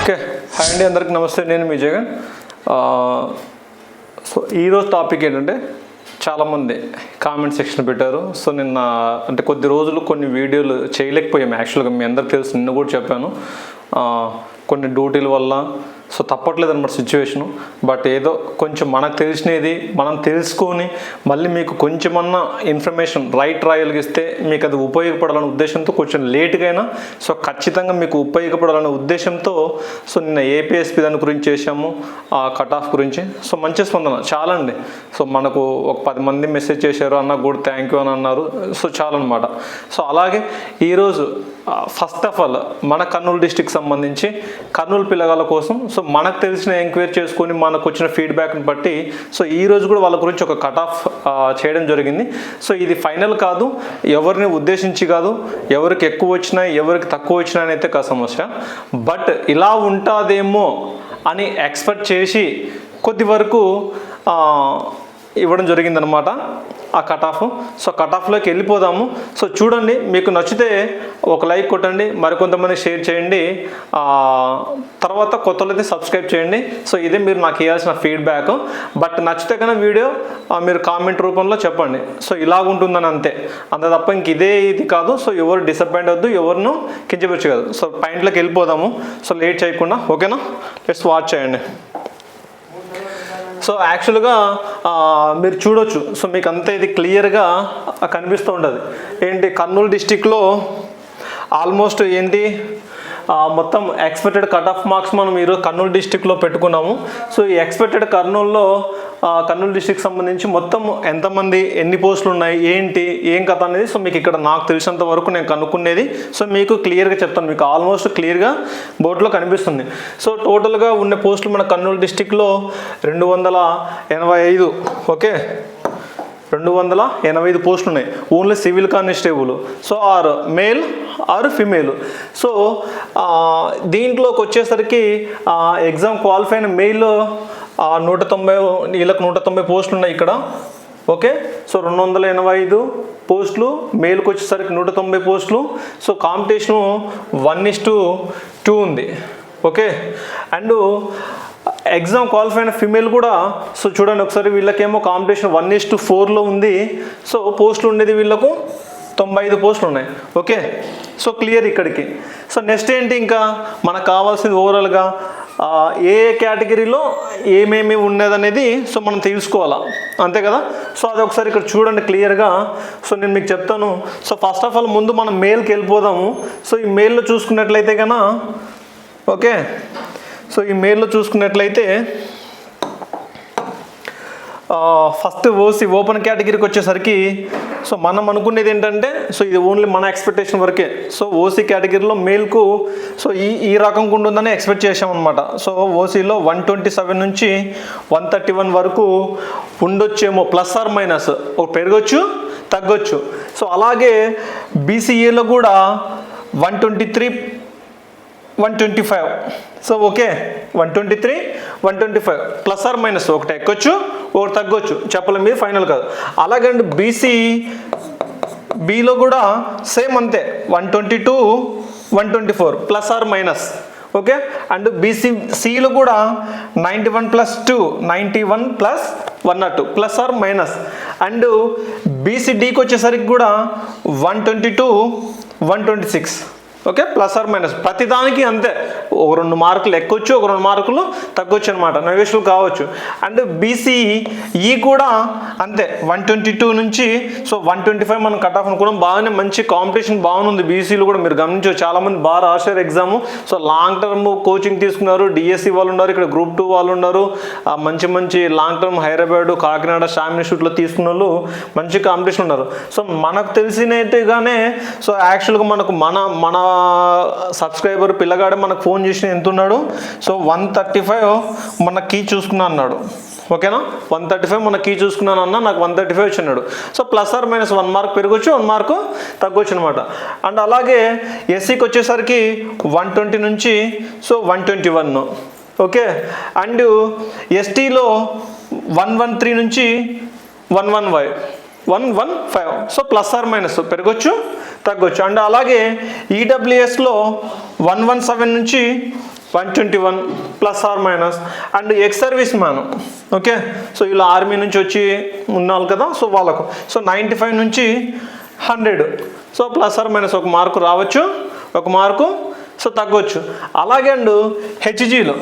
Okay hi అండి అందరికి నమస్తే నేను మీ జగన్. సో ఈరోజు టాపిక్ ఏంటంటే చాలామంది కామెంట్ సెక్షన్ పెట్టారు. సో నిన్న అంటే కొద్ది రోజులు కొన్ని వీడియోలు చేయలేకపోయాము యాక్చువల్గా మీ అందరికి తెలుసు నిన్న కూడా చెప్పాను. కొన్ని డ్యూటీల వల్ల. సో తప్పట్లేదు అనమాట సిచ్యువేషను. బట్ ఏదో కొంచెం మనకు తెలిసినది మనం తెలుసుకొని మళ్ళీ మీకు కొంచెమన్నా ఇన్ఫర్మేషన్ రైట్ రాయలిగిస్తే మీకు అది ఉపయోగపడాలనే ఉద్దేశంతో కొంచెం లేట్గా అయినా సో ఖచ్చితంగా మీకు ఉపయోగపడాలనే ఉద్దేశంతో సో నిన్న ఏపీఎస్పీ దాని గురించి చేశాము ఆ కట్ ఆఫ్ గురించి. సో మంచి స్పందన చాలా అండి సో మనకు ఒక పది మంది మెసేజ్ చేశారు అన్న కూడా థ్యాంక్ యూ అని అన్నారు. సో చాలన్నమాట. సో అలాగే ఈరోజు ఫస్ట్ ఆఫ్ ఆల్ మన కర్నూలు డిస్టిక్ సంబంధించి కర్నూలు పిల్లగాళ్ళ కోసం సో మనకు తెలిసిన ఎంక్వైరీ చేసుకొని మనకు వచ్చిన ఫీడ్బ్యాక్ని బట్టి సో ఈ రోజు కూడా వాళ్ళ గురించి ఒక కట్ ఆఫ్ చేయడం జరిగింది. సో ఇది ఫైనల్ కాదు ఎవరిని ఉద్దేశించి కాదు ఎవరికి ఎక్కువ వచ్చినా ఎవరికి తక్కువ వచ్చినా అయితే కా సమస్య. బట్ ఇలా ఉంటుందేమో అని ఎక్స్పెక్ట్ చేసి కొద్ది వరకు ఇవ్వడం జరిగిందనమాట ఆ కట్ ఆఫ్ సో కట్ ఆఫ్లోకి వెళ్ళిపోదాము. సో చూడండి మీకు నచ్చితే ఒక లైక్ కొట్టండి మరికొంతమంది షేర్ చేయండి. తర్వాత కొత్త అయితే సబ్స్క్రైబ్ చేయండి. సో ఇదే మీరు నాకు ఇవ్వాల్సిన ఫీడ్బ్యాక్ బట్ నచ్చితే కన్నా వీడియో మీరు కామెంట్ రూపంలో చెప్పండి. సో ఇలాగ ఉంటుందని అంతే. అంత తప్ప ఇంక ఇదే ఇది కాదు. సో ఎవరు డిసప్పాయింట్ అవద్దు ఎవరిను కించపరచు సో పాయింట్లోకి వెళ్ళిపోదాము. సో లేట్ చేయకుండా ఓకేనా లెట్స్ వాచ్ చేయండి. సో యాక్చువల్గా మీరు చూడొచ్చు. సో మీకు అంతా ఇది క్లియర్గా కనిపిస్తూ ఉంటుంది. ఏంటి? కర్నూలు డిస్టిక్లో ఆల్మోస్ట్ ఏంటి? మొత్తం ఎక్స్పెక్టెడ్ కట్ ఆఫ్ మార్క్స్ మనం ఈరోజు కర్నూలు డిస్టిక్లో పెట్టుకున్నాము. సో ఈ ఎక్స్పెక్టెడ్ కర్నూలులో కర్నూలు డిస్టిక్ సంబంధించి మొత్తం ఎంతమంది ఎన్ని పోస్టులు ఉన్నాయి ఏంటి ఏం కథ అనేది సో మీకు ఇక్కడ నాకు తెలిసినంత వరకు నేను కనుక్కునేది. సో మీకు క్లియర్గా చెప్తాను. మీకు ఆల్మోస్ట్ క్లియర్గా బోర్డులో కనిపిస్తుంది. సో టోటల్గా ఉన్న పోస్టులు మన కర్నూలు డిస్టిక్లో రెండు వందల ఎనభై ఐదు ఓకే రెండు వందల ఎనభై ఐదు పోస్టులు ఉన్నాయి only civil constable so or male or female so దీంట్లోకి వచ్చేసరికి ఎగ్జామ్ క్వాలిఫైన మెయిల్ ఆ నూట తొంభై వీళ్ళకి నూట తొంభై పోస్టులు ఉన్నాయి ఇక్కడ. ఓకే? సో రెండు వందల ఎనభై ఐదు పోస్టులు మేల్కి వచ్చేసరికి నూట తొంభై పోస్టులు. So competition one is to two ఉంది. ఓకే? అండ్ ఎగ్జామ్ క్వాలిఫై అయిన ఫిమేల్ కూడా సో చూడండి ఒకసారి వీళ్ళకేమో కాంపిటీషన్ వన్ ఇస్ టు ఫోర్లో ఉంది. సో పోస్టులు ఉండేది వీళ్ళకు తొంభై ఐదు పోస్టులు ఉన్నాయి. ఓకే? సో క్లియర్ ఇక్కడికి. సో నెక్స్ట్ ఏంటి ఇంకా? మనకు కావాల్సింది ఓవరాల్గా ఏ ఏ కేటగిరీలో ఏమేమి ఉన్నదనేది సో మనం తెలుసుకోవాలా. అంతే కదా? సో అది ఒకసారి ఇక్కడ చూడండి క్లియర్గా. సో నేను మీకు చెప్తాను. సో ఫస్ట్ ఆఫ్ ఆల్ ముందు మనం మెయిల్కి వెళ్ళిపోదాము. సో ఈ మెయిల్లో చూసుకున్నట్లయితే కన్నా ఓకే? సో ఈ మెయిల్లో చూసుకున్నట్లయితే ఫస్ట్ ఓసి ఓపెన్ కేటగిరీకి వచ్చేసరికి సో మనం అనుకునేది ఏంటంటే సో ఇది ఓన్లీ మన ఎక్స్పెక్టేషన్ వరకే. సో ఓసీ కేటగిరీలో మేల్కు సో ఈ ఈ రకం ఉంటుందని ఎక్స్పెక్ట్ చేసామన్నమాట సో ఓసీలో వన్ ట్వంటీ సెవెన్ నుంచి వన్ థర్టీ వన్ వరకు ఉండొచ్చేమో ప్లస్ ఆర్ మైనస్ ఒక పెరగచ్చు తగ్గొచ్చు. సో అలాగే బీసీఏలో కూడా one twenty three one twenty five so okay one twenty three one twenty five plus or minus ఒకటి ఎక్కొచ్చు ఒకటి తగ్గొచ్చు. చెప్పలేం మీరు ఫైనల్ కాదు. అలాగండి బీసీ బీలో కూడా సేమ్ అంతే one twenty two one twenty four plus or minus. Okay? And BC సిలో కూడా ninety one plus two ninety one plus one not two plus or minus. And బీసీడీకి వచ్చేసరికి కూడా one twenty two one twenty six. Okay? Plus or minus. ప్రతిదానికి అంతే. ఒక రెండు మార్కులు ఎక్కొచ్చు ఒక రెండు మార్కులు తగ్గొచ్చు అనమాట నెగేషన్లు కావచ్చు. అండ్ బీసీ ఈ కూడా అంతే. వన్ ట్వంటీ టూ నుంచి సో వన్ ట్వంటీ ఫైవ్ మనం కట్ ఆఫ్ అనుకున్నాం. బాగానే మంచి కాంపిటీషన్ బాగుంది బీసీలు కూడా. మీరు గమనించు చాలామంది బాగా రాశారు exam so long term coaching తీసుకున్నారు. డిఎస్సి వాళ్ళు ఉన్నారు ఇక్కడ గ్రూప్ టూ వాళ్ళు ఉన్నారు. మంచి మంచి long term Hyderabad Kakinada Sam ఇన్స్టిట్యూట్లో తీసుకున్న వాళ్ళు మంచి కాంపిటీషన్ ఉన్నారు. సో మనకు తెలిసినట్టుగానే సో యాక్చువల్గా మనకు మన మన సబ్స్క్రైబర్ పిల్లగాడే మనకు ఫోన్ చేసిన ఎంత ఉన్నాడు సో వన్ థర్టీ ఫైవ్ మన కీ చూసుకున్నా అన్నాడు. ఓకేనా వన్ థర్టీ ఫైవ్ మన కీ చూసుకున్నాను అన్న నాకు వన్ థర్టీ ఫైవ్ వచ్చినాడు so plus or minus one mark పెరగొచ్చు one mark తగ్గొచ్చు అనమాట అండ్ అలాగే ఎస్సీకి వచ్చేసరికి వన్ ట్వంటీ నుంచి so one twenty one okay and ఎస్టీలో one one three నుంచి one one five one one five so plus or minus పెరగచ్చు తగ్గొచ్చు. And అలాగే ఈడబ్ల్యూఎస్లో వన్ వన్ సెవెన్ నుంచి one twenty one plus or minus. And ex service man okay? So ఇలా army నుంచి వచ్చి ఉన్నారు కదా సో వాళ్ళకు. సో నైంటీ ఫైవ్ నుంచి hundred. So plus or minus ఒక మార్కు రావచ్చు ఒక మార్కు సో తగ్గొచ్చు. అలాగే అండ్ హెచ్జీలో.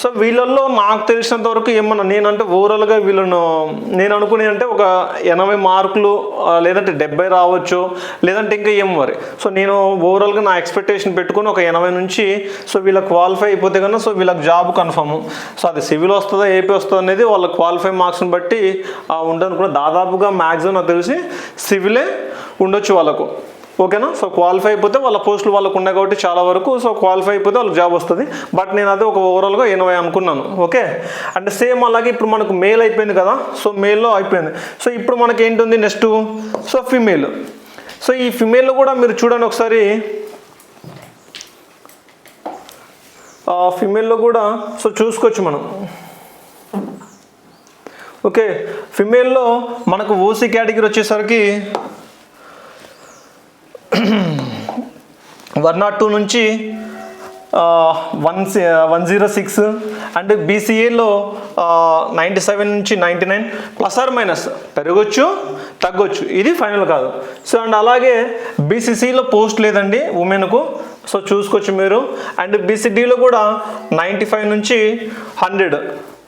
సో వీళ్ళల్లో నాకు తెలిసినంత వరకు ఏమన్నా నేనంటే ఓవరాల్గా వీళ్ళను నేను అనుకునే అంటే ఒక ఎనభై మార్కులు లేదంటే డెబ్బై రావచ్చు లేదంటే ఇంకా ఏం మరి. సో నేను ఓవరాల్గా నా ఎక్స్పెక్టేషన్ పెట్టుకొని ఒక ఎనభై నుంచి సో వీళ్ళకి క్వాలిఫై అయిపోతే కన్నా సో వీళ్ళకి జాబ్ కన్ఫర్మ్ సో అది సివిల్ వస్తుందా ఏపీ వస్తుందా అనేది వాళ్ళ క్వాలిఫై మార్క్స్ని బట్టి ఉంటుంది కూడా దాదాపుగా మ్యాక్సిమం నాకు తెలిసి సివిలే ఉండొచ్చు వాళ్ళకు. ఓకేనా? సో క్వాలిఫై అయిపోతే వాళ్ళ పోస్టులు వాళ్ళకు ఉన్నాయి కాబట్టి చాలా వరకు సో క్వాలిఫై అయిపోతే వాళ్ళకి జాబ్ వస్తుంది. బట్ నేను అదే ఒక ఓవరాల్గా ఎనభై అనుకున్నాను. ఓకే? అంటే సేమ్ అలాగే ఇప్పుడు మనకు మేల్ అయిపోయింది కదా? సో మేల్లో అయిపోయింది. సో ఇప్పుడు మనకి ఏంటుంది నెక్స్ట్ సో ఫిమేల్ సో ఈ ఫిమేల్లో కూడా మీరు చూడండి ఒకసారి. ఫిమేల్లో కూడా సో చూసుకోవచ్చు మనం. ఓకే? ఫిమేల్లో మనకు ఓసీ కేటగిరీ వచ్చేసరికి వన్ నాట్ టూ నుంచి one one zero six and బీసీఏలో ninety seven నుంచి ninety nine plus or minus పెరగచ్చు తగ్గొచ్చు. ఇది ఫైనల్ కాదు. సో అండ్ అలాగే బీసీసీలో పోస్ట్ లేదండి ఉమెన్కు సో చూసుకోవచ్చు మీరు. అండ్ బీసీడీలో కూడా నైంటీ ఫైవ్ నుంచి హండ్రెడ్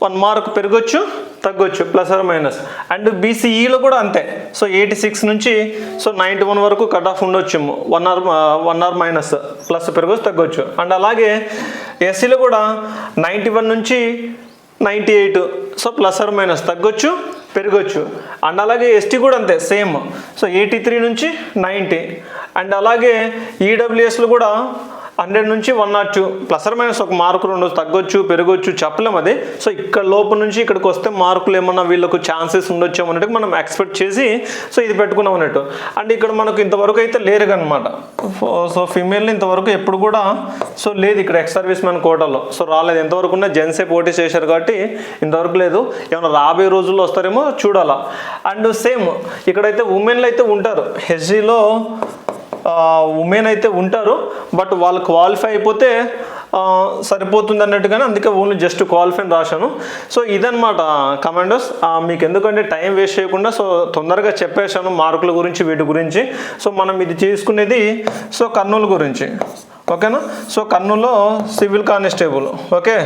వన్ మార్క్ పెరగచ్చు తగ్గొచ్చు ప్లస్ ఆర్ మైనస్. అండ్ బీసీఈలో కూడా అంతే. సో ఎయిటీ సిక్స్ నుంచి సో నైంటీ వన్ వరకు కట్ ఆఫ్ ఉండొచ్చు. One or one or minus plus పెరగచ్చు తగ్గొచ్చు. అండ్ అలాగే ఎస్సీలో కూడా నైంటీ వన్ నుంచి ninety eight so plus or minus తగ్గొచ్చు పెరగచ్చు. అండ్ అలాగే ఎస్టీ కూడా అంతే సేమ్. సో ఎయిటీ త్రీ నుంచి నైంటీ అండ్ అలాగే ఈడబ్ల్యూఎస్లో కూడా హండ్రెడ్ నుంచి one not two plus or minus ఒక మార్కు రెండు తగ్గొచ్చు పెరగొచ్చు చెప్పలేం అది. సో ఇక్కడ లోపల నుంచి ఇక్కడికి వస్తే మార్కులు ఏమన్నా వీళ్ళకు ఛాన్సెస్ ఉండొచ్చు అన్నట్టు మనం ఎక్స్పెక్ట్ చేసి సో ఇది పెట్టుకున్నాం అన్నట్టు. అండ్ ఇక్కడ మనకు ఇంతవరకు అయితే లేరు అనమాట సో ఫిమేల్ ఇంతవరకు ఎప్పుడు కూడా సో లేదు ఇక్కడ ఎక్స్ సర్వీస్ మ్యాన్ కోటాలో. సో రాలేదు. ఎంతవరకు ఉన్న జెంట్సే పోటీ చేశారు కాబట్టి ఇంతవరకు లేదు. ఏమైనా రాబోయే రోజుల్లో వస్తారేమో చూడాలా. అండ్ సేమ్ ఇక్కడైతే ఉమెన్లు అయితే ఉంటారు. హెచ్జీలో ఉమెన్ అయితే ఉంటారు బట్ వాళ్ళు క్వాలిఫై అయిపోతే సరిపోతుంది అన్నట్టుగానే అందుకే ఓన్లీ జస్ట్ క్వాలిఫైన్ రాశాను. సో ఇదనమాట కమాండర్స్ మీకు ఎందుకంటే టైం వేస్ట్ చేయకుండా సో తొందరగా చెప్పేశాను మార్కుల గురించి వీటి గురించి. సో మనం ఇది చేసుకునేది సో కర్నూలు గురించి. ఓకేనా సో కర్నూలులో civil constable okay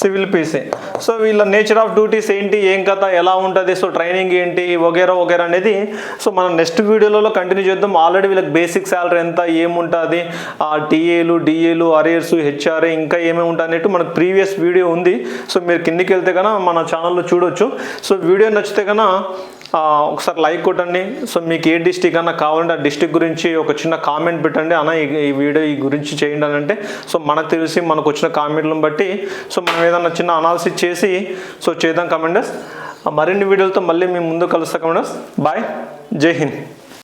civil PC. So వీళ్ళ నేచర్ ఆఫ్ డ్యూటీస్ ఏంటి ఏం కథ ఎలా ఉంటుంది సో ట్రైనింగ్ ఏంటి వగేరా వగేరా అనేది. సో మనం నెక్స్ట్ వీడియోలలో కంటిన్యూ చేద్దాం. ఆల్రెడీ వీళ్ళకి బేసిక్ శాలరీ ఎంత ఏముంటుంది ఆ టీఏలు డిఏలు అరియర్స్ హెచ్ఆర్ఏ ఇంకా ఏమేమి ఉంటాయి అన్నట్టు మనకు ప్రీవియస్ వీడియో ఉంది. సో మీరు కిందికి వెళ్తే కన్నా మన ఛానల్లో చూడొచ్చు. సో వీడియో నచ్చితే కన్నా ఒకసారి లైక్ కొట్టండి. సో మీకు ఏ డిస్టిక్ అన్నా కావాలంటే ఆ డిస్టిక్ గురించి ఒక చిన్న కామెంట్ పెట్టండి. అన్న ఈ ఈ వీడియో ఈ గురించి చేయండి అని అంటే సో మనకు తెలిసి మనకు వచ్చిన కామెంట్లను బట్టి సో మనం ఏదన్నా చిన్న అనాలిసిస్ చేసి సో చేద్దాం కమెండర్స్ మరిన్ని వీడియోలతో మళ్ళీ మేము ముందు కలుస్తాం కమెండర్స్ బాయ్ జై హింద్.